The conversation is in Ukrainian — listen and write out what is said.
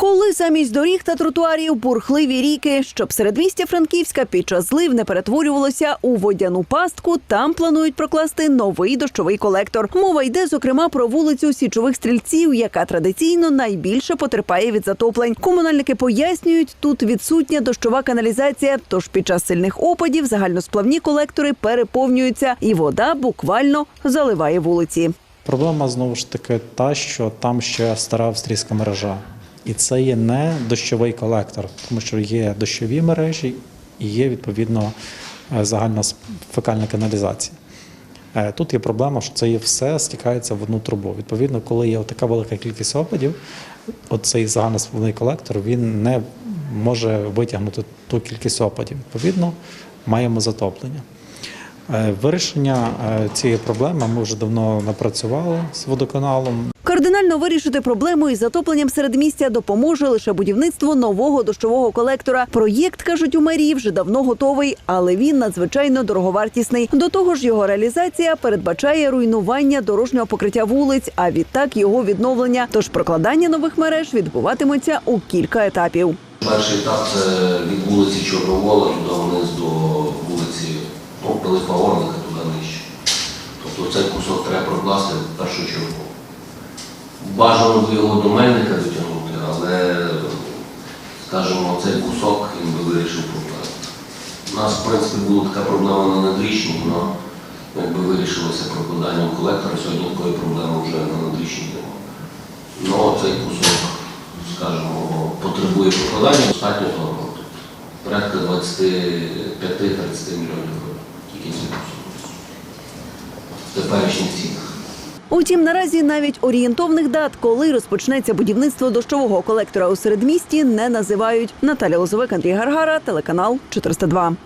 Коли замість доріг та тротуарів бурхливі ріки, щоб середмістя Франківська під час злив не перетворювалося у водяну пастку, там планують прокласти новий дощовий колектор. Мова йде зокрема про вулицю січових стрільців, яка традиційно найбільше потерпає від затоплень. Комунальники пояснюють, тут відсутня дощова каналізація. Тож під час сильних опадів загальносплавні колектори переповнюються, і вода буквально заливає вулиці. Проблема знову ж таки та, що там ще стара австрійська мережа. І це є не дощовий колектор, тому що є дощові мережі і є відповідно е, загальна фекальна каналізація. Е, Тут є проблема, що це все стікається в одну трубу. Відповідно, коли є така велика кількість опадів, оцей загальноспільний колектор він не може витягнути ту кількість опадів. Відповідно, маємо затоплення. Е, Вирішення цієї проблеми ми вже давно напрацювали з водоканалом. Кардинально вирішити проблему із затопленням середмістя допоможе лише будівництво нового дощового колектора. Проєкт кажуть у мерії вже давно готовий, але він надзвичайно дороговартісний. До того ж, його реалізація передбачає руйнування дорожнього покриття вулиць, а відтак його відновлення. Тож прокладання нових мереж відбуватиметься у кілька етапів. Перший етап це від вулиці Чорновола до вниз до вулиці ну, Пилипа туди нижче. Тобто цей кусок треба прокласти в першу чергу. Бажано би його до мельника дотягнути, але, скажімо, цей кусок він би вирішив проблему. У нас, в принципі, була така проблема на надрічні, але якби вирішилося прокладанням колектора, сьогодні такої проблеми вже на надрічні немає. Ну, цей кусок, скажімо, потребує прокладання достатньо. Тобто порядка 25-30 мільйонів гривень. Тільки цей кусок. В теперішніх цінах. Утім, наразі навіть орієнтовних дат, коли розпочнеться будівництво дощового колектора у середмісті, не називають. Наталя Лозовик, Андрій Гаргара, телеканал 402.